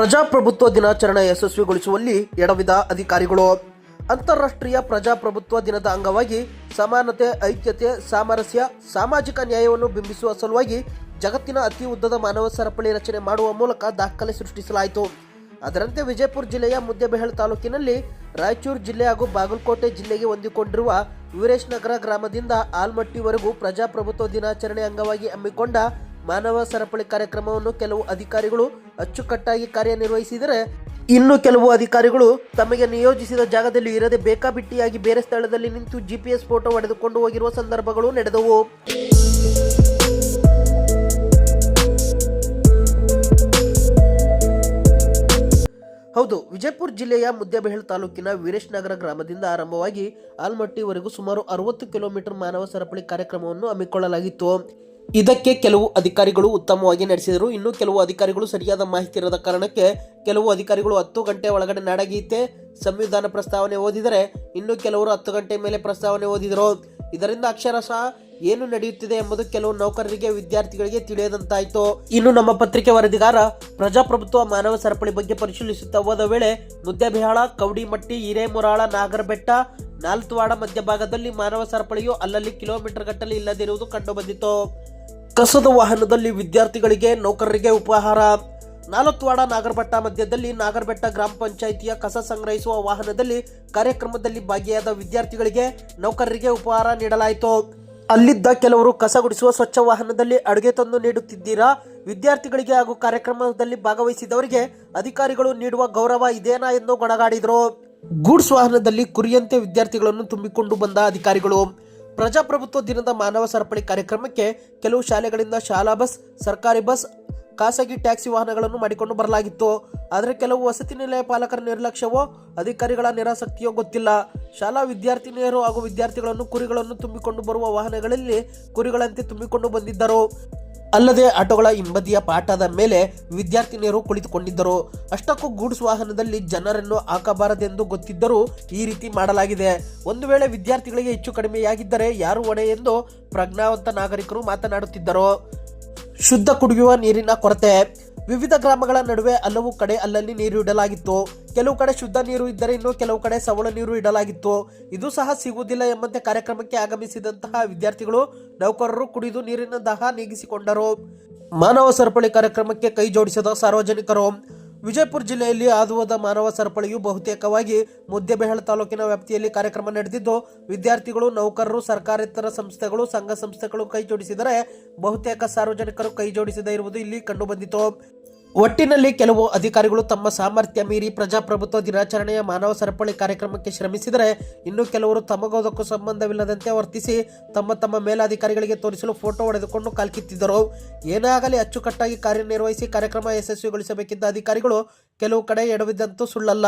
ಪ್ರಜಾಪ್ರಭುತ್ವ ದಿನಾಚರಣೆ ಯಶಸ್ವಿಗೊಳಿಸುವಲ್ಲಿ ಎಡವಿದ ಅಧಿಕಾರಿಗಳು. ಅಂತಾರಾಷ್ಟ್ರೀಯ ಪ್ರಜಾಪ್ರಭುತ್ವ ದಿನದ ಅಂಗವಾಗಿ ಸಮಾನತೆ, ಐಕ್ಯತೆ, ಸಾಮರಸ್ಯ, ಸಾಮಾಜಿಕ ನ್ಯಾಯವನ್ನು ಬಿಂಬಿಸುವ ಸಲುವಾಗಿ ಜಗತ್ತಿನ ಅತಿ ಉದ್ದದ ಮಾನವ ಸರಪಳಿ ರಚನೆ ಮಾಡುವ ಮೂಲಕ ದಾಖಲೆ ಸೃಷ್ಟಿಸಲಾಯಿತು. ಅದರಂತೆ ವಿಜಯಪುರ ಜಿಲ್ಲೆಯ ಮುದ್ದೇಬೆಹಳ ತಾಲೂಕಿನಲ್ಲಿ ರಾಯಚೂರು ಜಿಲ್ಲೆ ಹಾಗೂ ಬಾಗಲಕೋಟೆ ಜಿಲ್ಲೆಗೆ ಹೊಂದಿಕೊಂಡಿರುವ ವೀರೇಶ್ ನಗರ ಗ್ರಾಮದಿಂದ ಆಲ್ಮಟ್ಟಿವರೆಗೂ ಪ್ರಜಾಪ್ರಭುತ್ವ ದಿನಾಚರಣೆ ಅಂಗವಾಗಿ ಹಮ್ಮಿಕೊಂಡ ಮಾನವ ಸರಪಳಿ ಕಾರ್ಯಕ್ರಮವನ್ನು ಕೆಲವು ಅಧಿಕಾರಿಗಳು ಅಚ್ಚುಕಟ್ಟಾಗಿ ಕಾರ್ಯನಿರ್ವಹಿಸಿದರೆ ಇನ್ನು ಕೆಲವು ಅಧಿಕಾರಿಗಳು ತಮಗೆ ನಿಯೋಜಿಸಿದ ಜಾಗದಲ್ಲಿ ಇರದೆ ಬೇಕಾಬಿಟ್ಟಿಯಾಗಿ ಬೇರೆ ಸ್ಥಳದಲ್ಲಿ ನಿಂತು ಜಿಪಿಎಸ್ ಫೋಟೋ ಹೊಡೆದುಕೊಂಡು ಹೋಗಿರುವ ಸಂದರ್ಭಗಳು ನಡೆದವು. ಹೌದು, ವಿಜಯಪುರ ಜಿಲ್ಲೆಯ ಮುದ್ದೇಬೆಹಳ್ ತಾಲೂಕಿನ ವೀರೇಶ್ ನಗರ ಗ್ರಾಮದಿಂದ ಆರಂಭವಾಗಿ ಆಲ್ಮಟ್ಟಿವರೆಗೂ ಸುಮಾರು ಅರವತ್ತು ಕಿಲೋಮೀಟರ್ ಮಾನವ ಸರಪಳಿ ಕಾರ್ಯಕ್ರಮವನ್ನು ಹಮ್ಮಿಕೊಳ್ಳಲಾಗಿತ್ತು. ಇದಕ್ಕೆ ಕೆಲವು ಅಧಿಕಾರಿಗಳು ಉತ್ತಮವಾಗಿ ನಡೆಸಿದರು. ಇನ್ನು ಕೆಲವು ಅಧಿಕಾರಿಗಳು ಸರಿಯಾದ ಮಾಹಿತಿ ಇರದ ಕಾರಣಕ್ಕೆ ಕೆಲವು ಅಧಿಕಾರಿಗಳು ಹತ್ತು ಗಂಟೆ ಒಳಗಡೆ ನಾಡಗೀತೆ ಸಂವಿಧಾನ ಪ್ರಸ್ತಾವನೆ ಓದಿದರೆ ಇನ್ನು ಕೆಲವರು ಹತ್ತು ಗಂಟೆ ಮೇಲೆ ಪ್ರಸ್ತಾವನೆ ಓದಿದರು. ಇದರಿಂದ ಅಕ್ಷರಶಃ ಏನು ನಡೆಯುತ್ತಿದೆ ಎಂಬುದು ಕೆಲವು ನೌಕರರಿಗೆ, ವಿದ್ಯಾರ್ಥಿಗಳಿಗೆ ತಿಳಿಯದಂತಾಯಿತು. ಇನ್ನು ನಮ್ಮ ಪತ್ರಿಕೆ ವರದಿಗಾರ ಪ್ರಜಾಪ್ರಭುತ್ವ ಮಾನವ ಸರಪಳಿ ಬಗ್ಗೆ ಪರಿಶೀಲಿಸುತ್ತಾ ಹೋದ ವೇಳೆ ಮುದ್ದೆಬಿಹಾಳ ಕೌಡಿಮಟ್ಟಿ, ಹಿರೇಮುರಾಳ, ನಾಗರಬೆಟ್ಟ, ನಾಲ್ತುವಾಡ ಮಧ್ಯಭಾಗದಲ್ಲಿ ಮಾನವ ಸರಪಳಿಯು ಅಲ್ಲಲ್ಲಿ ಕಿಲೋಮೀಟರ್ ಗಟ್ಟಲೆ ಇಲ್ಲದಿರುವುದು ಕಂಡುಬಂದಿತು. ಕಸದ ವಾಹನದಲ್ಲಿ ವಿದ್ಯಾರ್ಥಿಗಳಿಗೆ ನೌಕರರಿಗೆ ಉಪಹಾರ. ನಾಲತ್ವಾಡ ನಾಗರಬೆಟ್ಟ ಮಧ್ಯದಲ್ಲಿ ನಾಗರಬೆಟ್ಟ ಗ್ರಾಮ ಪಂಚಾಯಿತಿಯ ಕಸ ಸಂಗ್ರಹಿಸುವ ವಾಹನದಲ್ಲಿ ಕಾರ್ಯಕ್ರಮದಲ್ಲಿ ಭಾಗಿಯಾದ ವಿದ್ಯಾರ್ಥಿಗಳಿಗೆ ನೌಕರರಿಗೆ ಉಪಹಾರ ನೀಡಲಾಯಿತು. ಅಲ್ಲಿದ್ದ ಕೆಲವರು ಕಸ ಗುಡಿಸುವ ಸ್ವಚ್ಛ ವಾಹನದಲ್ಲಿ ಅಡುಗೆ ತಂದು ನೀಡುತ್ತಿದ್ದೀರಾ? ವಿದ್ಯಾರ್ಥಿಗಳಿಗೆ ಹಾಗೂ ಕಾರ್ಯಕ್ರಮದಲ್ಲಿ ಭಾಗವಹಿಸಿದವರಿಗೆ ಅಧಿಕಾರಿಗಳು ನೀಡುವ ಗೌರವ ಇದೇನಾ ಎಂದು ಗೊಣಗಾಡಿದರು. ಗೂಡ್ಸ್ ವಾಹನದಲ್ಲಿ ಕುರಿಯಂತೆ ವಿದ್ಯಾರ್ಥಿಗಳನ್ನು ತುಂಬಿಕೊಂಡು ಬಂದ ಅಧಿಕಾರಿಗಳು. ಪ್ರಜಾಪ್ರಭುತ್ವ ದಿನದ ಮಾನವ ಸರಪಳಿ ಕಾರ್ಯಕ್ರಮಕ್ಕೆ ಕೆಲವು ಶಾಲೆಗಳಿಂದ ಶಾಲಾ ಬಸ್, ಸರ್ಕಾರಿ ಬಸ್, ಖಾಸಗಿ ಟ್ಯಾಕ್ಸಿ ವಾಹನಗಳನ್ನು ಮಾಡಿಕೊಂಡು ಬರಲಾಗಿತ್ತು. ಆದರೆ ಕೆಲವು ವಸತಿ ನಿಲಯ ಪಾಲಕರ ನಿರ್ಲಕ್ಷ್ಯವೋ, ಅಧಿಕಾರಿಗಳ ನಿರಾಸಕ್ತಿಯೋ ಗೊತ್ತಿಲ್ಲ. ಶಾಲಾ ವಿದ್ಯಾರ್ಥಿನಿಯರು ಹಾಗೂ ವಿದ್ಯಾರ್ಥಿಗಳನ್ನು ಕುರಿಗಳನ್ನು ತುಂಬಿಕೊಂಡು ಬರುವ ವಾಹನಗಳಲ್ಲಿ ಕುರಿಗಳಂತೆ ತುಂಬಿಕೊಂಡು ಬಂದಿದ್ದರು. ಅಲ್ಲದೆ ಆಟೋಗಳ ಹಿಂಬದಿಯ ಪಾಠದ ಮೇಲೆ ವಿದ್ಯಾರ್ಥಿನಿಯರು ಕುಳಿತುಕೊಂಡಿದ್ದರು. ಅಷ್ಟಕ್ಕೂ ಗೂಡ್ಸ್ ವಾಹನದಲ್ಲಿ ಜನರನ್ನು ಹಾಕಬಾರದೆಂದು ಗೊತ್ತಿದ್ದರೂ ಈ ರೀತಿ ಮಾಡಲಾಗಿದೆ. ಒಂದು ವೇಳೆ ವಿದ್ಯಾರ್ಥಿಗಳಿಗೆ ಹೆಚ್ಚು ಕಡಿಮೆಯಾಗಿದ್ದರೆ ಯಾರು ಹೊಣೆ ಎಂದು ಪ್ರಜ್ಞಾವಂತ ನಾಗರಿಕರು ಮಾತನಾಡುತ್ತಿದ್ದರು. ಶುದ್ಧ ಕುಡಿಯುವ ನೀರಿನ ಕೊರತೆ. ವಿವಿಧ ಗ್ರಾಮಗಳ ನಡುವೆ ಹಲವು ಕಡೆ ಅಲ್ಲಲ್ಲಿ ನೀರು ಇಡಲಾಗಿತ್ತು. ಕೆಲವು ಕಡೆ ಶುದ್ಧ ನೀರು ಇದ್ದರೆ ಇನ್ನು ಕೆಲವು ಕಡೆ ಸವಳ ನೀರು ಇಡಲಾಗಿತ್ತು. ಇದು ಸಹ ಸಿಗುವುದಿಲ್ಲ ಎಂಬಂತೆ ಕಾರ್ಯಕ್ರಮಕ್ಕೆ ಆಗಮಿಸಿದಂತಹ ವಿದ್ಯಾರ್ಥಿಗಳು, ನೌಕರರು ಕುಡಿದು ನೀರಿನ ದಾಹ ನೀಗಿಸಿಕೊಂಡರು. ಮಾನವ ಸರಪಳಿ ಕಾರ್ಯಕ್ರಮಕ್ಕೆ ಕೈ ಜೋಡಿಸಿದ ಸಾರ್ವಜನಿಕರು ವಿಜಯಪುರ ಜಿಲ್ಲೆಯಲ್ಲಿ ಆದುವದ ಮಾನವ ಸರಪಳಿಯು ಬಹುತೇಕವಾಗಿ ಮುದ್ದೆಬೆಹಳ ತಾಲೂಕಿನ ವ್ಯಾಪ್ತಿಯಲ್ಲಿ ಕಾರ್ಯಕ್ರಮ ನಡೆದಿದ್ದು, ವಿದ್ಯಾರ್ಥಿಗಳು, ನೌಕರರು, ಸರ್ಕಾರೇತರ ಸಂಸ್ಥೆಗಳು, ಸಂಘ ಸಂಸ್ಥೆಗಳು ಕೈ ಜೋಡಿಸಿದರೆ ಬಹುತೇಕ ಸಾರ್ವಜನಿಕರು ಕೈ ಜೋಡಿಸದೇ ಇರುವುದು ಇಲ್ಲಿ ಕಂಡುಬಂದಿತು ಒಟ್ಟಿನಲ್ಲಿ ಕೆಲವು ಅಧಿಕಾರಿಗಳು ತಮ್ಮ ಸಾಮರ್ಥ್ಯ ಮೀರಿ ಪ್ರಜಾಪ್ರಭುತ್ವ ದಿನಾಚರಣೆಯ ಮಾನವ ಸರಪಳಿ ಕಾರ್ಯಕ್ರಮಕ್ಕೆ ಶ್ರಮಿಸಿದರೆ ಇನ್ನು ಕೆಲವರು ತಮಗೋದಕ್ಕೂ ಸಂಬಂಧವಿಲ್ಲದಂತೆ ವರ್ತಿಸಿ ತಮ್ಮ ತಮ್ಮ ಮೇಲಾಧಿಕಾರಿಗಳಿಗೆ ತೋರಿಸಲು ಫೋಟೋ ಹೊಡೆದುಕೊಂಡು ಕಾಲ್ಕಿತ್ತಿದ್ದರು. ಏನಾಗಲಿ ಅಚ್ಚುಕಟ್ಟಾಗಿ ಕಾರ್ಯನಿರ್ವಹಿಸಿ ಕಾರ್ಯಕ್ರಮ ಯಶಸ್ವಿಗೊಳಿಸಬೇಕಿದ್ದ ಅಧಿಕಾರಿಗಳು ಕೆಲವು ಕಡೆ ಎಡವಿದ್ದಂತೂ ಸುಳ್ಳಲ್ಲ.